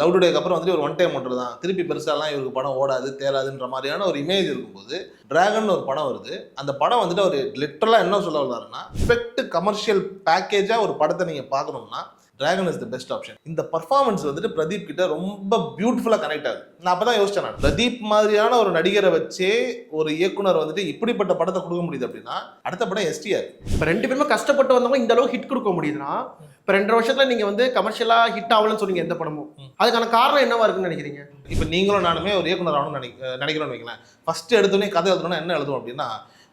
Love டுடேக்கு அப்புறம் வந்துட்டு ஒரு ஒன் டைம் ஒன்று தான். திருப்பி பெருசாலாம் இவருக்கு படம் ஓடாது தேராதுன்ற மாதிரியான ஒரு இமேஜ் இருக்கும்போது டிராகன் ஒரு படம் வருது. அந்த படம் வந்துட்டு அவர் லிட்டரலாக என்ன சொல்ல வர்றாருன்னா எஃபெக்ட் கமர்ஷியல் பேக்கேஜாக ஒரு படத்தை நீங்கள் பார்க்கணும்னா Dragon is the best option இந்த பர்ஃபார்மன்ஸ் வந்துட்டு பிரதீப் கிட்ட ரொம்ப பியூட்டிஃபுல்லாக கனெக்ட் ஆகுது. நான் அப்பதான் யோசிச்சேன் நான். பிரதீப் மாதிரியான ஒரு நடிகரை வச்சே ஒரு இயக்குனர் வந்துட்டு இப்படிப்பட்ட படத்தை கொடுக்க முடியுது அப்படின்னா அடுத்த படம் எஸ்டிஆர் இப்போ ரெண்டு பேருமே கஷ்டப்பட்டு வந்தவங்க இந்த அளவுக்கு ஹிட் கொடுக்க முடியுதுன்னா இப்போ ரெண்டரை வருஷத்துல நீங்க வந்து கமர்ஷியலா ஹிட் ஆகலன்னு சொன்னீங்க எந்த படமும். அதுக்கான காரணம் என்னவா இருக்குன்னு நினைக்கிறீங்க? இப்போ நீங்களும் நானுமே ஒரு இயக்குனர் ஆகணும்னு நினைக்க நினைக்கிறோம்னு வைங்களேன். ஃபர்ஸ்ட் எடுத்தோடனே கதை எழுதணும்னா என்ன எழுதுவோம் அப்படின்னா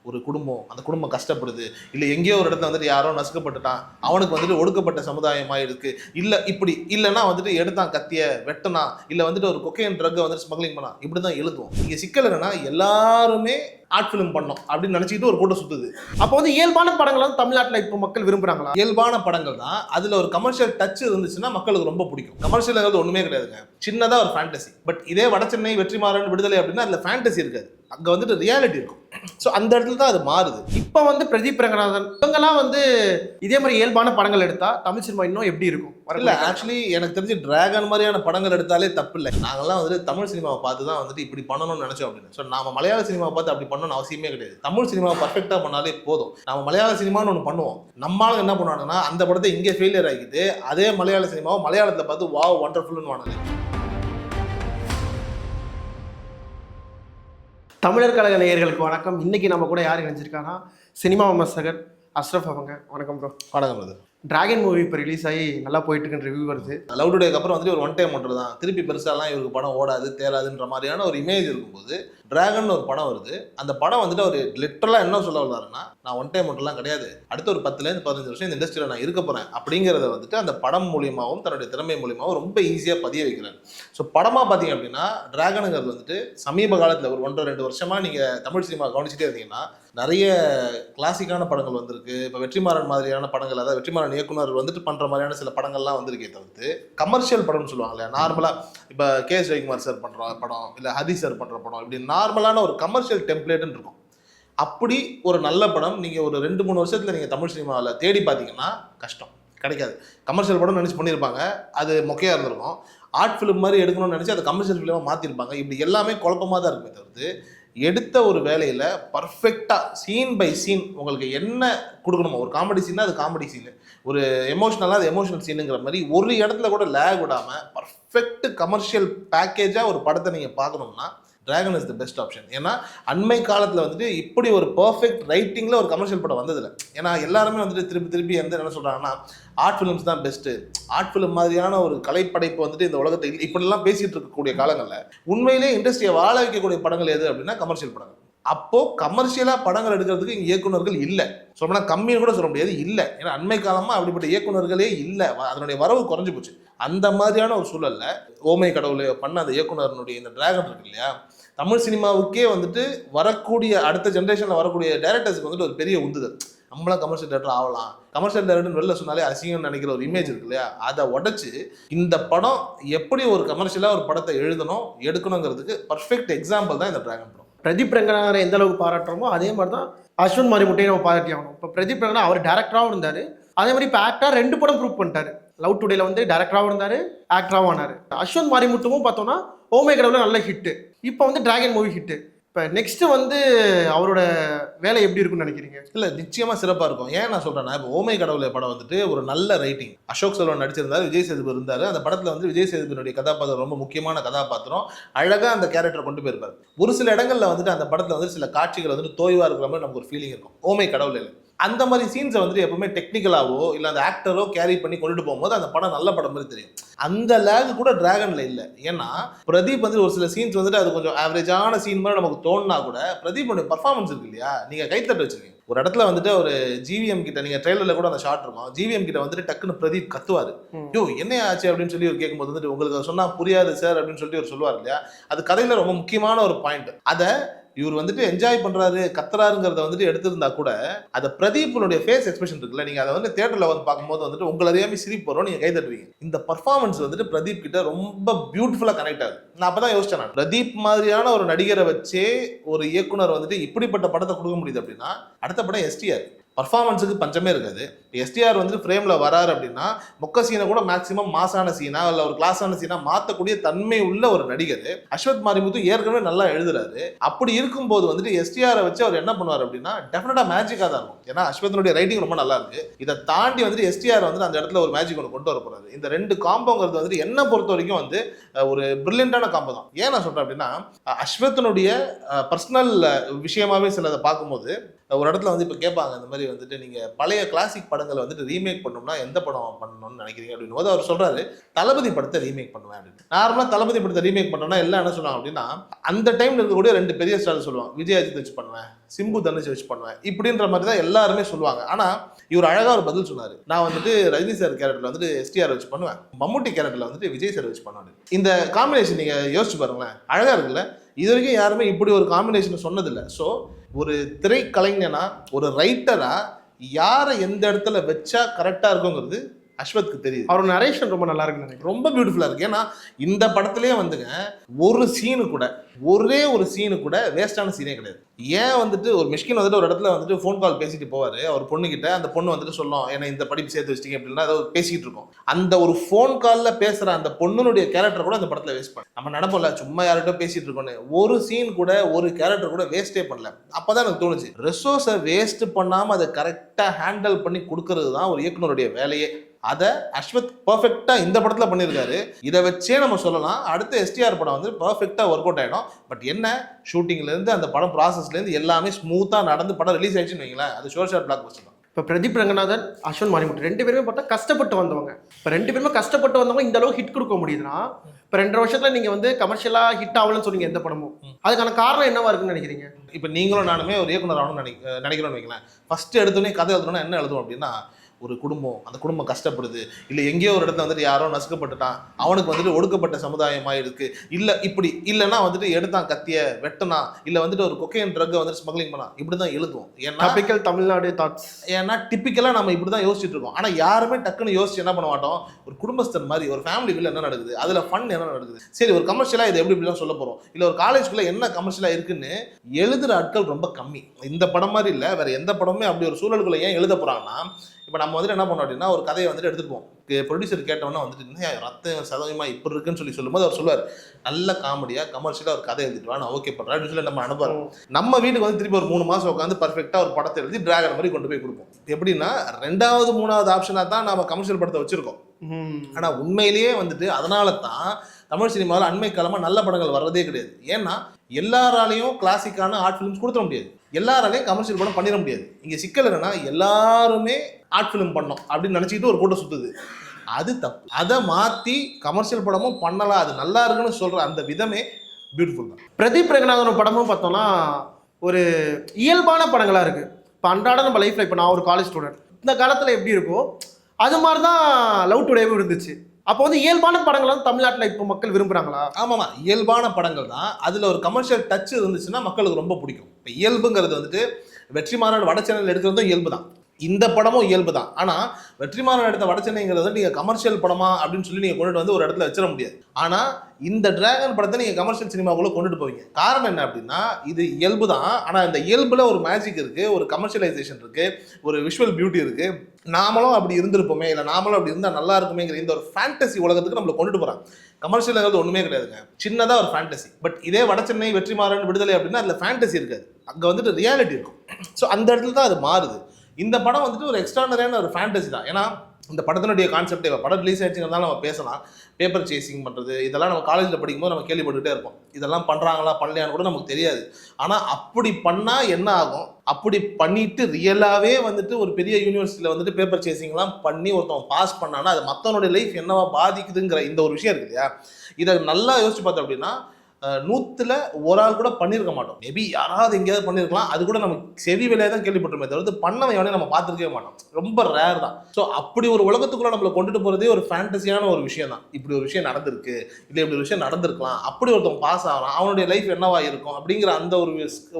ஒரு குடும்பம் அந்த குடும்பம் கஷ்டப்படுது. இல்லை எங்கேயோ ஒரு இடத்துல வந்துட்டு யாரோ நசுக்கப்பட்டுட்டான். அவனுக்கு வந்துட்டு ஒடுக்கப்பட்ட சமுதாயமாக இருக்கு. இல்லை இப்படி இல்லைன்னா வந்துட்டு எடுத்தான் கத்திய வெட்டினா இல்லை வந்துட்டு ஒரு கொக்கையன் ட்ரக்கை வந்துட்டு ஸ்மக்லிங் பண்ணான். இப்படி தான் எழுதுவோம். இங்கே சிக்கல் என்னன்னா எல்லாருமே ஆர்ட் ஃபிலிம் பண்ணோம் அப்படின்னு நினச்சிக்கிட்டு ஒரு கூட்டம் சுத்துது. அப்போ வந்து இயல்பான படங்கள் வந்து தமிழ்நாட்டில் இப்போ மக்கள் விரும்புகிறாங்களா இயல்பான படங்கள் தான். அதில் ஒரு கமர்ஷியல் டச் இருந்துச்சுன்னா மக்களுக்கு ரொம்ப பிடிக்கும். கமர்ஷியல்ங்கிறது ஒன்றுமே கிடையாதுங்க. சின்னதாக ஒரு ஃபேண்டசி பட் இதே வட சென்னை வெற்றிமாறன் விடுதலை அப்படின்னா அதில் ஃபேண்டசி இருக்காது. அங்க வந்துட்டு ரியாலிட்டி இருக்கும். ஸோ அந்த இடத்துல தான் அது மாறுது. இப்போ வந்து பிரதீப் ரங்கநாதன் இவங்கெல்லாம் வந்து இதே மாதிரி இயல்பான படங்கள் எடுத்தா தமிழ் சினிமா இன்னும் எப்படி இருக்கும்? காலம். ஆக்சுவலி எனக்கு தெரிஞ்சு டிராகன் மாதிரியான படங்கள் எடுத்தாலே தப்பு இல்லை. நாங்கெல்லாம் வந்துட்டு தமிழ் சினிமாவை பார்த்து தான் வந்துட்டு இப்படி பண்ணணும்னு நினைச்சோம் அப்படின்னு. ஸோ நாம மலையாள சினிமாவை பார்த்து அப்படி பண்ணணும்னு அவசியமே கிடையாது. தமிழ் சினிமாவை பர்ஃபெக்டா பண்ணாலே போதும். நம்ம மலையாள சினிமான்னு ஒன்று பண்ணுவோம். நம்மளால என்ன பண்ணுவாங்கன்னா அந்த படத்தை இங்கே ஃபெயிலியர் ஆகிட்டு அதே மலையாள சினிமாவை மலையாளத்துல பார்த்து வாவ் ஒண்டர்ஃபுல்னு வாங்க தமிழர் கழக நேயர்களுக்கு வணக்கம். இன்னைக்கு நம்ம கூட யார் இணைஞ்சிருக்காங்கன்னா சினிமா விமர்சகர் அஷ்ரஃப் அவங்க. வணக்கம் ப்ரோ வணக்கம். டிராகன் மூவி இப்போ ரிலீஸ் ஆகி நல்லா போயிட்டு இருக்குன்னு ரிவ்யூ வருது லவ் டுடேக்கு அப்புறம் வந்துட்டு ஒரு ஒன் டைம் ஒன்று தான். திருப்பி பெருசாலாம் இவருக்கு படம் ஓடாது தேராதுன்ற மாதிரியான ஒரு இமேஜ் இருக்கும்போது டிராகன் ஒரு படம் வருது. அந்த படம் வந்துட்டு அவர் லிட்டரலாக என்ன சொல்ல வர்றாருன்னா நான் ஒன் டைம் ஒன்றுலாம் கிடையாது. அடுத்த ஒரு பத்துலேருந்து பதினஞ்சு வருஷம் இந்த இண்டஸ்ட்ரியில் நான் இருக்க போகிறேன் அப்படிங்கிறத வந்துட்டு அந்த படம் மூலியமாகவும் தன்னுடைய திறமை மூலியமாகவும் ரொம்ப ஈஸியாக பதிய வைக்கிறார். ஸோ படமாக பார்த்தீங்க அப்படின்னா டிராகனுங்கிறது வந்துட்டு சமீப காலத்தில் ஒரு ஒன்றரை ரெண்டு வருஷமாக நீங்கள் தமிழ் சினிமா கவனிச்சிட்டே இருந்தீங்கன்னா நிறைய கிளாசிக்கான படங்கள் வந்திருக்கு. இப்போ வெற்றிமாறன் மாதிரியான படங்கள் அதாவது வெற்றிமாறன் இயக்குனர் வந்துட்டு பண்ணுற மாதிரியான சில படங்கள்லாம் வந்திருக்கே தவிர்த்து கமர்ஷியல் படம்னு சொல்லுவாங்க இல்லையா? நார்மலாக இப்போ கே எஸ் ரவிக்குமார் சார் பண்ணுற படம் இல்லை ஹரி சார் பண்ணுற படம் இப்படி நார்மலான ஒரு கமர்ஷியல் டெம்ப்ளேட்டுன்னு இருக்கும். அப்படி ஒரு நல்ல படம் நீங்கள் ஒரு ரெண்டு மூணு வருஷத்தில் நீங்கள் தமிழ் சினிமாவில் தேடி பார்த்தீங்கன்னா கஷ்டம். கிடைக்காது. கமர்ஷியல் படம் நினச்சி பண்ணியிருப்பாங்க. அது மொக்கையாக இருந்திருக்கும். ஆர்ட் ஃபிலிம் மாதிரி எடுக்கணும்னு நினச்சி அதை கமர்ஷியல் ஃபிலிமாக மாற்றிருப்பாங்க இப்படி எல்லாமே குழப்பமாக தான் இருக்குமே தவிர்த்து எடுத்த ஒரு வேலையில் பர்ஃபெக்டாக சீன் பை சீன் உங்களுக்கு என்ன கொடுக்கணுமோ ஒரு காமெடி சீனா அது காமெடி சீனு ஒரு எமோஷ்னலாக அது எமோஷனல் சீனுங்கிற மாதிரி ஒரு இடத்துல கூட லேக் விடாமல் பர்ஃபெக்ட் கமர்ஷியல் பேக்கேஜாக ஒரு படத்தை நீங்கள் பார்க்கணும்னா Dragon is the best option ஏன்னா அண்மை காலத்தில் வந்துட்டு இப்படி ஒரு பர்ஃபெக்ட் ரைட்டிங்கில் ஒரு கமர்ஷியல் படம் வந்ததில்லை. ஏன்னா எல்லாருமே வந்துட்டு திருப்பி திருப்பி எந்த என்ன சொல்கிறாங்கன்னா ஆர்ட் ஃபிலிம்ஸ் தான் பெஸ்ட்டு ஆர்ட் ஃபிலிம் மாதிரியான ஒரு கலைப்படைப்பு வந்துட்டு இந்த உலகத்தை இப்படிலாம் பேசிகிட்டு இருக்கக்கூடிய காலங்களில் உண்மையிலே இண்டஸ்ட்ரியை வாழ வைக்கக்கூடிய படங்கள் எது அப்படின்னா கமர்ஷியல் படங்கள். அப்போது கமர்ஷியலாக படங்கள் எடுக்கிறதுக்கு இங்கே இயக்குனர்கள் இல்லை. சொல்லப்போனால் கம்மின்னு கூட சொல்ல முடியாது இல்லை. ஏன்னா அண்மை காலமாக அப்படிப்பட்ட இயக்குனர்களே இல்லை. வ- அதனுடைய வரவு குறைஞ்சி போச்சு. அந்த மாதிரியான ஒரு சூழல்ல ஓமை கடவுளை பண்ண அந்த இயக்குநரனுடைய இந்த டிராகன் இருக்கு இல்லையா தமிழ் சினிமாவுக்கே வந்துட்டு வரக்கூடிய அடுத்த ஜென்ரேஷனில் வரக்கூடிய டேரக்டர்ஸ்க்கு வந்துட்டு ஒரு பெரிய உந்துதல். நம்மளாம் கமர்ஷியல் டேரக்டர் ஆகலாம். கமர்ஷியல் டேரக்டர் வெளில சொன்னாலே அசிங்கம்னு நினைக்கிற ஒரு இமேஜ் இருக்கு இல்லையா? அதை உடச்சி இந்த படம் எப்படி ஒரு கமர்ஷியலாக ஒரு படத்தை எழுதணும் எடுக்கணுங்கிறதுக்கு பர்ஃபெக்ட் எக்ஸாம்பிள் தான் இந்த டிராகன் படம் பிரதீப் ரங்கநாதரை எந்த அளவுக்கு பாராட்டுறோமோ அதே மாதிரி தான் அஸ்வன் மாரிமுட்டையை நம்ம பாராட்டி ஆகணும். இப்போ பிரதீப் ரங்கனா அவர் டேரக்டராகவும் இருந்தார். அதே மாதிரி இப்போ ஆக்டர் ரெண்டு படம் ப்ரூவ் பண்ணிட்டாரு. லவ் டுடேல வந்து டேரக்டராகவும் இருந்தார் ஆக்டராகவும் ஆனார். அஸ்வந்த் மாரிமுட்டுவும் பார்த்தோம்னா ஓமே கடவுள நல்ல ஹிட்டு இப்போ வந்து டிராகன் மூவி ஹிட்டு இப்போ நெக்ஸ்ட் வந்து அவரோட வேலை எப்படி இருக்கும்னு நினைக்கிறீங்க? இல்லை நிச்சயமா சிறப்பாக இருக்கும். ஏன் நான் சொல்கிறேன்னா இப்போ ஓமை கடவுளை படம் வந்துட்டு ஒரு நல்ல ரைட்டிங் அசோக் செல்வன் நடிச்சிருந்தாரு விஜய் சேதுபதி இருந்தார். அந்த படத்தில் வந்து விஜய் சேதுபதியுடைய கதாபாத்திரம் ரொம்ப முக்கியமான கதாபாத்திரம். அழகாக அந்த கேரக்டரை கொண்டு போயிருப்பார். ஒரு சில இடங்களில் வந்துட்டு அந்த படத்தில் வந்து சில காட்சிகள் வந்துட்டு தோய்வாக இருக்கிற மாதிரி நமக்கு ஒரு ஃபீலிங் இருக்கும். ஓமை கடவுள் அந்த மாதிரி சீன்ஸை வந்துட்டு எப்பவுமே டெக்னிக்கலாவோ இல்லை அந்த ஆக்டரோ கேரி பண்ணி கொண்டுட்டு போகும்போது அந்த படம் நல்ல படம் மாதிரி தெரியும். அந்த லேக் கூட டிராகன்ல இல்லை. ஏன்னா பிரதீப் வந்து ஒரு சில சீன்ஸ் வந்துட்டு அது கொஞ்சம் ஆவரேஜான சீன் மாதிரி நமக்கு தோணுனா கூட பிரதீப்போட பர்ஃபார்மன்ஸ் இருக்கு இல்லையா? நீங்க கைத்தட்டு வச்சிருக்கீங்க. ஒரு இடத்துல வந்துட்டு ஒரு ஜிவிஎம் கிட்ட நீங்க ட்ரெயிலர்ல கூட அந்த ஷாட் இருக்கும். ஜிவிஎம் கிட்ட வந்துட்டு டக்குன்னு பிரதீப் கத்துவாரு. யோ என்ன ஆச்சு? அப்படின்னு சொல்லி ஒரு கேட்கும்போது வந்துட்டு உங்களுக்கு அதை சொன்னா புரியாது சார் அப்படின்னு சொல்லிட்டு ஒரு சொல்லுவார் இல்லையா? அது கதையில ரொம்ப முக்கியமான ஒரு பாயிண்ட் அதை இவர் வந்துட்டு என்ஜாய் பண்றாரு கத்துறாருங்கிறத வந்துட்டு எடுத்திருந்தா கூட அந்த பிரதீப்னுடைய ஃபேஸ் எக்ஸ்பிரஷன் இருக்குல்ல நீங்க அதை வந்து தேட்டர்ல வந்து பார்க்கும்போது வந்துட்டு உங்களை அறியாம சிரிப்பு வரும் நீங்க கை தட்டுவீங்க. இந்த பர்ஃபார்மன்ஸ் வந்துட்டு பிரதீப் கிட்ட ரொம்ப பியூட்டிஃபுல்லா கனெக்ட் ஆகுது. நான் அப்பதான் யோசிச்சேன் நான். பிரதீப் மாதிரியான ஒரு நடிகரை வச்சே ஒரு இயக்குனர் வந்துட்டு இப்படிப்பட்ட படத்தை கொடுக்க முடியுது அப்படின்னா அடுத்த படம் எஸ்டிஆர் பர்ஃபார்மன்ஸுக்கு பஞ்சமே இருக்காது. எஸ்டிஆர் வந்து ஃப்ரேமில் வராரு அப்படின்னா மொக்க சீனை கூட மேக்ஸிமம் மாசான சீனா இல்லை ஒரு கிளாஸான சீனா மாற்றக்கூடிய தன்மை உள்ள ஒரு நடிகர் அஸ்வத் மாரிமுத்து ஏற்கனவே நல்லா எழுதுறாரு. அப்படி இருக்கும்போது வந்துட்டு எஸ்டிஆரை வச்சு அவர் என்ன பண்ணுவார் அப்படின்னா டெஃபினட்டாக மேஜிக்காக தான் இருக்கும். ஏன்னா அஸ்வத்தினுடைய ரைட்டிங் ரொம்ப நல்லா இருக்கு. இதை தாண்டி வந்துட்டு எஸ்டிஆர் வந்து அந்த இடத்துல ஒரு மேஜிக் ஒன்று கொண்டு வர போறாரு. இந்த ரெண்டு காம்போங்கிறது வந்துட்டு என்ன பொறுத்த வரைக்கும் வந்து ஒரு பிரில்லியண்டான காம்போ தான். ஏன் நான் சொல்கிறேன் அப்படின்னா அஸ்வத்தினுடைய பர்சனல் விஷயமாவே சிலதை பார்க்கும்போது ஒரு இடத்துல வந்து இப்போ கேட்பாங்க இந்த மாதிரி வந்துட்டு நீங்கள் பழைய கிளாசிக் படங்களை வந்துட்டு ரீமேக் பண்ணோம்னா எந்த படம் பண்ணணும்னு நினைக்கிறீங்க அப்படின்னு போது அவர் சொல்கிறாரு தளபதி படத்தை ரீமேக் பண்ணுவேன் அப்படின்னு. நார்மலாக தளபதி படத்தை ரீமேக் பண்ணோம்னா எல்லாம் என்ன சொல்லுவாங்க அப்படின்னா அந்த டைம்ல இருக்கக்கூடிய ரெண்டு பெரிய ஸ்டார் சொல்லுவாங்க. விஜய் அஜித் வச்சு பண்ணுவேன் சிம்பு தனுஷ் வச்சு பண்ணுவேன் இப்படின்ற மாதிரி தான் எல்லாருமே சொல்லுவாங்க. ஆனால் இவர் அழகாக ஒரு பதில் சொன்னார். நான் வந்துட்டு ரஜினி சார் கேரக்டரில் வந்துட்டு எஸ்டிஆர் வச்சு பண்ணுவேன். மம்முட்டி கேரக்டரில் வந்துட்டு விஜய் சார் வச்சு பண்ணுவேன் இந்த காம்பினேஷன் நீங்கள் யோசிச்சு பாருங்களேன். அழகாக இருக்குல்ல? இது வரைக்கும் யாருமே இப்படி ஒரு காம்பினேஷன் சொன்னதில்லை. ஸோ ஒரு திரைக்கலைஞனா ஒரு ரைட்டரா யாரை எந்த இடத்துல வச்சா கரெக்டாக இருக்குங்கிறது அஸ்வத்க்கு தெரியுது. அவரோட நரேஷன் ரொம்ப நல்லா இருக்குன்னு நினைக்கிறேன். ரொம்ப பியூட்டிஃபுல்லா இருக்கு. ஏன்னா இந்த படத்துலயே வந்துங்க ஒரு சீனு கூட ஒரே ஒரு சீனு கூட வேஸ்டான சீனே கிடையாது. ஏன் வந்துட்டு ஒரு மிஷ்கின் வந்துட்டு ஒரு இடத்துல வந்துட்டு ஃபோன் கால் பேசிட்டு போவாரு அவர் பொண்ணுகிட்ட அந்த பொண்ணு வந்துட்டு சொல்லும் என்ன இந்த படிப்பு சேர்த்து வச்சிட்டீங்க அப்படின்னா ஏதோ பேசிக்கிட்டு இருக்கோம். அந்த ஒரு ஃபோன் கால்ல பேசுற அந்த பொண்ணுனுடைய கேரக்டர் கூட அந்த படத்துல வேஸ்ட் பண்ண நம்ம நடப்போம்ல சும்மா யார்கிட்ட பேசிட்டு இருக்கோன்னு ஒரு சீன் கூட ஒரு கேரக்டர் கூட வேஸ்டே பண்ணல. அப்பதான் எனக்கு தோணுச்சு ரிசோர்ஸை வேஸ்ட் பண்ணாம அதை கரெக்டா ஹேண்டில் பண்ணி கொடுக்கறது தான் ஒரு இயக்குனருடைய வேலையே. அதை அஸ்வத் பர்ஃபெக்டா இந்த படத்துல பண்ணியிருக்காரு இதை வச்சே நம்ம சொல்லலாம். அடுத்த எஸ்டிஆர் படம் வந்து பர்ஃபெக்டா ஒர்க் அவுட் ஆயிடும். பட் என்ன? ஷூட்டிங்ல இருந்து அந்த படம் ப்ராசஸ்ல இருந்து எல்லாமே ஸ்மூத்தா நடந்து படம் ரிலீஸ் ஆயிடுச்சுன்னு வைங்களேன். அது ஷோர் ஷாட் பிளாக் தான். இப்போ பிரதீப் ரங்கநாதன் அஸ்வன் மாரிமுத்து ரெண்டு பேருமே பார்த்தா கஷ்டப்பட்டு வந்தவங்க. இப்போ ரெண்டு பேருமே கஷ்டப்பட்டு வந்தவங்க இந்த அளவுக்கு ஹிட் கொடுக்க முடியுதுன்னா இப்போ ரெண்டரை வருஷத்துல நீங்க வந்து கமர்ஷியலா ஹிட் ஆகலன்னு சொன்னீங்க எந்த படமும். அதுக்கான காரணம் என்னவா இருக்குன்னு நினைக்கிறீங்க? இப்போ நீங்களும் நானுமே ஒரு இயக்குனர் ஆகணும்னு நினை நினைக்கிறோம்னு வைங்களேன். ஃபர்ஸ்ட் எடுத்தோடனே கதை எழுதணும்னா என்ன எழுதுவோம் அப்படின்னா ஒரு குடும்பம் அந்த குடும்பம் கஷ்டப்படுது. இல்லை எங்கேயோ ஒரு இடத்துல வந்துட்டு யாரோ நசுக்கப்பட்டுட்டான். அவனுக்கு வந்துட்டு ஒடுக்கப்பட்ட சமுதாயமா இருக்கு இல்லை இப்படி இல்லைன்னா வந்துட்டு எடுத்தான் கத்திய வெட்டனா இல்லை வந்துட்டு ஒரு கொக்கைன் ட்ரக்கை வந்துட்டு ஸ்மக்லிங் பண்ணா இப்படி தான் எழுதுவோம். ஏன்னா டாபிக்கல் தமிழ்நாடு தாட்ஸ் ஏன்னா டிப்பிக்கலாக நம்ம இப்படி தான் யோசிச்சுட்டு இருக்கோம். ஆனால் யாருமே டக்குன்னு யோசிச்சு என்ன பண்ண மாட்டோம்? ஒரு குடும்பஸ்தன் மாதிரி ஒரு ஃபேமிலிக்குள்ள என்ன நடக்குது? அதில் ஃபன் என்ன நடக்குது? சரி ஒரு கமர்ஷியலாக இது எப்படி இப்படிலாம் சொல்ல போகிறோம் இல்லை ஒரு காலேஜ்குள்ளே என்ன கமர்ஷியலாக இருக்குன்னு எழுதுகிற ஆட்கள் ரொம்ப கம்மி. இந்த படம் மாதிரி இல்லை. வேற எந்த படமுமே அப்படி ஒரு சூழலுக்குள்ள ஏன் எழுத போகிறாங்கன்னா இப்போ நம்ம வந்துட்டு என்ன பண்ணோம் அப்படின்னா ஒரு கதையை வந்துட்டு எடுத்துட்டு போவோம். ப்ரொடியூசர் கேட்டவொன்னே வந்துட்டு ரத்தம் சதவீதமா இப்படி இருக்குன்னு சொல்லி சொல்லும்போது அவர் சொல்லுவார் நல்ல காமெடியாக கமர்ஷியலாக ஒரு கதை எழுதிட்டு நான் ஓகே பண்ணுறேன் சொல்லி நம்ம அனுப்புறோம் நம்ம வீட்டுக்கு வந்து திருப்பி ஒரு மூணு மாசம் உட்காந்து பர்ஃபெக்டாக ஒரு படத்தை எழுதி டிராகன் மாதிரி கொண்டு போய் கொடுப்போம். எப்படின்னா ரெண்டாவது மூணாவது ஆப்ஷனாக தான் நம்ம கமர்ஷியல் படத்தை வச்சிருக்கோம். ஆனால் உண்மையிலேயே வந்துட்டு அதனால தான் தமிழ் சினிமாவில் அண்மை காலமாக நல்ல படங்கள் வர்றதே கிடையாது. ஏன்னா எல்லாராலையும் கிளாசிக்கான ஆர்ட் ஃபிலிம்ஸ் கொடுத்துட முடியாது. எல்லாராலையும் கமர்ஷியல் படம் பண்ணிட முடியாது. இங்கே சிக்கல் என்னன்னா எல்லாருமே ஆர்ட் ஃபிலிம் பண்ணோம் அப்படின்னு நினச்சிக்கிட்டு ஒரு கூட்டம் சுற்றுது அது தப்பு. அதை மாற்றி கமர்ஷியல் படமும் பண்ணலாம். அது நல்லா இருக்குன்னு சொல்கிற அந்த விதமே பியூட்டிஃபுல் தான். பிரதீப் ரங்கநாதன் படமும் பார்த்தோம்னா ஒரு இயல்பான படங்களாக இருக்குது இப்போ அன்றாட நம்ம லைஃப்பில் இப்போ நான் ஒரு காலேஜ் ஸ்டூடெண்ட் இந்த காலத்தில் எப்படி இருக்கோ அது மாதிரி தான் லவ் டுடேவும் இருந்துச்சு. அப்போ வந்து இயல்பான படங்கள் வந்து தமிழ்நாட்டில் இப்போ மக்கள் விரும்புகிறாங்களா ஆமாமா. இயல்பான படங்கள் தான். அதில் ஒரு கமர்ஷியல் டச் இருந்துச்சுன்னா மக்களுக்கு ரொம்ப பிடிக்கும். இப்போ இயல்புங்கிறது வந்துட்டு வெற்றிமாறன் வட சேனல் எடுக்கிறதும் இயல்பு தான். இந்த படமும் இயல்பு தான் ஆனால் வெற்றிமாறன் எடுத்த வடச்சென்னைங்கிறத நீங்கள் கமர்ஷியல் படமா அப்படின்னு சொல்லி நீங்கள் கொண்டுட்டு வந்து ஒரு இடத்துல வச்சிட முடியாது. ஆனால் இந்த டிராகன் படத்தை நீங்கள் கமர்ஷியல் சினிமாவுக்குள்ள கொண்டுட்டு போவீங்க. காரணம் என்ன அப்படின்னா இது இயல்பு தான் ஆனால் இந்த இயல்பில் ஒரு மேஜிக் இருக்குது ஒரு கமர்ஷியலைசேஷன் இருக்குது ஒரு விஷுவல் பியூட்டி இருக்குது நாமளும் அப்படி இருந்திருப்போமே இல்லை நாமளும் அப்படி இருந்தால் நல்லா இருக்குமேங்கிற இந்த ஒரு ஃபேண்டசி உலகத்துக்கு நம்மளை கொண்டுட்டு போகிறான் கமர்ஷியலுங்கிறது ஒன்றுமே கிடையாதுங்க. சின்னதாக ஒரு ஃபேண்டசி பட் இதே வடச்சென்னை வெற்றிமாறன் விடுதலை அப்படின்னா அதில் ஃபேண்டசி இருக்காது. அங்கே வந்துட்டு ரியாலிட்டி இருக்கும். ஸோ அந்த இடத்துல தான் அது மாறுது. இந்த படம் வந்துட்டு ஒரு எக்ஸ்ட்ரானரியான ஒரு ஃபேண்டசி தான். ஏன்னா இந்த படத்தினுடைய கான்செப்டே படம் ரிலீஸ் ஆயிடுச்சுங்கிறதால நம்ம பேசலாம். பேப்பர் சேசிங் பண்ணுறது இதெல்லாம் நம்ம காலேஜில் படிக்கும்போது நம்ம கேள்விப்பட்டுகிட்டே இருப்போம். இதெல்லாம் பண்ணுறாங்களா பண்ணலையான்னு கூட நமக்கு தெரியாது. ஆனால் அப்படி பண்ணால் என்ன ஆகும்? அப்படி பண்ணிட்டு ரியலாகவே வந்துட்டு ஒரு பெரிய யூனிவர்சிட்டியில் வந்துட்டு பேப்பர் சேசிங்லாம் பண்ணி ஒருத்தவன் பாஸ் பண்ணான்னா அது மற்றவனுடைய லைஃப் என்னவா பாதிக்குதுங்கிற இந்த ஒரு விஷயம் இருக்கு இல்லையா? இதை நல்லா யோசிச்சு பார்த்தோம் அப்படின்னா நூற்றுல ஒரு ஆள் கூட பண்ணியிருக்க மாட்டோம். மேபி யாராவது எங்கேயாவது பண்ணியிருக்கலாம் அது கூட நமக்கு செவி வேலையை தான் கேள்விப்பட்டிருமே தவிர்த்து பண்ணவன் எவனே நம்ம பார்த்துருக்கவே மாட்டோம். ரொம்ப ரேர் தான். ஸோ அப்படி ஒரு உலகத்துக்குள்ள நம்மளை கொண்டுட்டு போகிறதே ஒரு ஃபேண்டசியான ஒரு விஷயம் தான். இப்படி ஒரு விஷயம் நடந்திருக்கு. இல்லை இப்படி ஒரு விஷயம் நடந்திருக்கலாம். அப்படி ஒருத்தவங்க பாஸ் ஆகலாம் அவனுடைய லைஃப் என்னவா இருக்கும்? அப்படிங்கிற அந்த ஒரு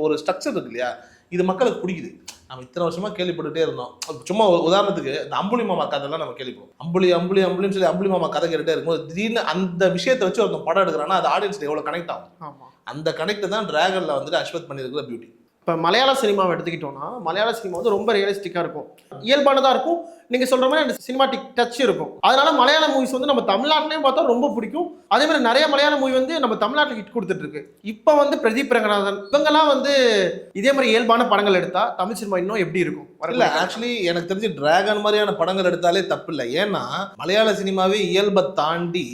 ஒரு ஸ்ட்ரக்சர் இருக்கு இல்லையா? இது மக்களுக்கு பிடிக்குது. நம்ம இத்தனை வருஷமா கேள்விப்பட்டுட்டே இருந்தோம். சும்மா உதாரணத்துக்கு இந்த அம்புலி மாமா கதைலாம் நம்ம கேள்விப்போம் அம்புலி அம்புலி அம்புலின்னு சொல்லி அம்புலி மாமா கதை கேட்டுட்டே இருக்கும்போது திடீர்னு அந்த விஷயத்தை வச்சு ஒருத்தன் படம் எடுக்கிறான்னா அது ஆடியன்ஸ்ல எவ்வளவு கனெக்ட் ஆகும்? அந்த கனெக்ட் தான் டிராகன்ல வந்துட்டு அஸ்வத் பண்ணியிருக்கிற பியூட்டி இப்போ மலையாள சினிமாவை எடுத்துக்கிட்டோம்னா மலையாள சினிமா வந்து ரொம்ப ரியலிஸ்டிக்காக இருக்கும். இயல்பானதாக இருக்கும். நீங்கள் சொல்கிற மாதிரி அந்த சினிமாட்டிக் டச் இருக்கும். அதனால மலையாள மூவிஸ் வந்து நம்ம தமிழ்நாட்டிலையும் பார்த்தா ரொம்ப பிடிக்கும். அதே மாதிரி நிறைய மலையாள மூவி வந்து நம்ம தமிழ்நாட்டில் ஹிட் கொடுத்துட்டு இருக்கு இப்போ வந்து பிரதீப் ரங்கநாதன் இவங்கெல்லாம் வந்து இதே மாதிரி இயல்பான படங்கள் எடுத்தா தமிழ் சினிமா இன்னும் எப்படி இருக்கும்? இல்ல. ஆக்சுவலி எனக்கு தெரிஞ்சு டிராகன் மாதிரியான படங்கள் எடுத்தாலே தப்பு இல்லை ஏன்னா மலையாள சினிமாவே இயல்பை தாண்டி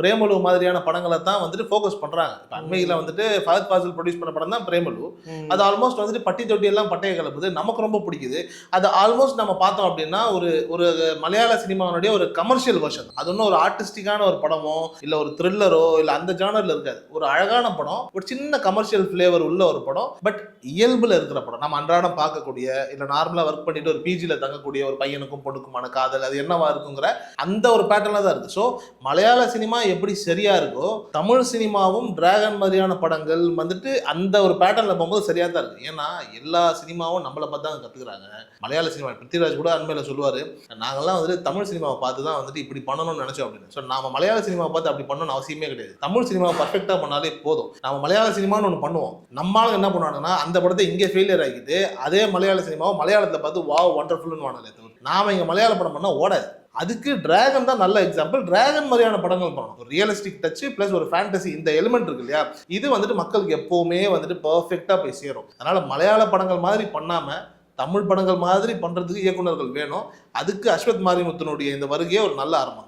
பிரேமலு மாதிரியான படங்களை தான் வந்துட்டு ஃபோக்கஸ் பண்றாங்க. இப்ப அண்மையில வந்துட்டு ஃபஹத் ஃபாசில் ப்ரொடியூஸ் பண்ண படம் தான் பிரேமலு. அது ஆல்மோஸ்ட் வந்துட்டு பட்டி தொட்டி எல்லாம் பட்டைய கலப்புது நமக்கு ரொம்ப பிடிக்குது. அது ஆல்மோஸ்ட் நம்ம பார்த்தோம் அப்படின்னா ஒரு ஒரு மலையாள சினிமாவுடைய ஒரு கமர்ஷியல் வெர்ஷன் அது ஒன்றும் ஒரு ஆர்டிஸ்டிக்கான ஒரு படமோ இல்ல ஒரு த்ரில்லரோ இல்லை அந்த ஜானரில் இருக்காது. ஒரு அழகான படம் ஒரு சின்ன கமர்ஷியல் ஃப்ளேவர் உள்ள ஒரு படம் பட் இயல்பில் இருக்கிற படம். நம்ம அன்றாடம் பார்க்கக்கூடிய இல்லை நார்மலாக ஒர்க் பண்ணிட்டு ஒரு பிஜியில் தங்கக்கூடிய ஒரு பையனுக்கும் பொண்ணுக்குமான காதல் அது என்னவா இருக்குங்கிற அந்த ஒரு பேட்டர்ல தான் இருக்குது ஸோ மலையாள சினிமா எப்படி சரியாக இருக்கோ தமிழ் சினிமாவும் டிராகன் மாதிரியான படங்கள் வந்துட்டு அந்த ஒரு பேட்டர்னில் போகும்போது சரியாக தான் இருக்குது ஏன்னா எல்லா சினிமாவும் நம்மளை பார்த்து தான் கற்றுக்குறாங்க மலையாள சினிமா பிருத்திராஜ் கூட அண்மையில் சொல்லுவார் நாங்கள்லாம் வந்துட்டு தமிழ் சினிமாவை பார்த்து தான் வந்துட்டு இப்படி பண்ணணும்னு நினச்சோம் அப்படின்னு. ஸோ நாம மலையாள சினிமாவை பார்த்து அப்படி பண்ணணும் பண்ணணும்னு அவசியமே கிடையாது. தமிழ் சினிமாவை பர்ஃபெக்டாக பண்ணாலே போதும். நம்ம மலையாள சினிமான்னு ஒன்று பண்ணுவோம். நம்மளால என்ன பண்ணுவாங்கன்னா அந்த படத்தை இங்கே ஃபெயிலியர் ஆகிட்டு அதே மலையாள சினிமாவை மலையாளத்தில் பார்த்து வாவ் ஒண்டர்ஃபுல்னு வானலே நாம இங்கே மலையாள படம் பண்ணால் ஓடாது. அதுக்கு டிராகன் தான் நல்ல எக்ஸாம்பிள் டிராகன் மாதிரியான படங்கள் பண்ணணும். ஒரு ரியலிஸ்டிக் டச் ப்ளஸ் ஒரு ஃபேண்டசி இந்த எலிமெண்ட் இருக்கு இல்லையா? இது வந்துட்டு மக்களுக்கு எப்பவுமே வந்துட்டு பர்ஃபெக்டாக போய் சேரும். அதனால மலையாள படங்கள் மாதிரி பண்ணாமல் தமிழ் படங்கள் மாதிரி பண்ணுறதுக்கு இயக்குனர்கள் வேணும். அதுக்கு அஸ்வத் மாரிமுத்தனுடைய இந்த வருகையே ஒரு நல்ல ஆரம்பம்.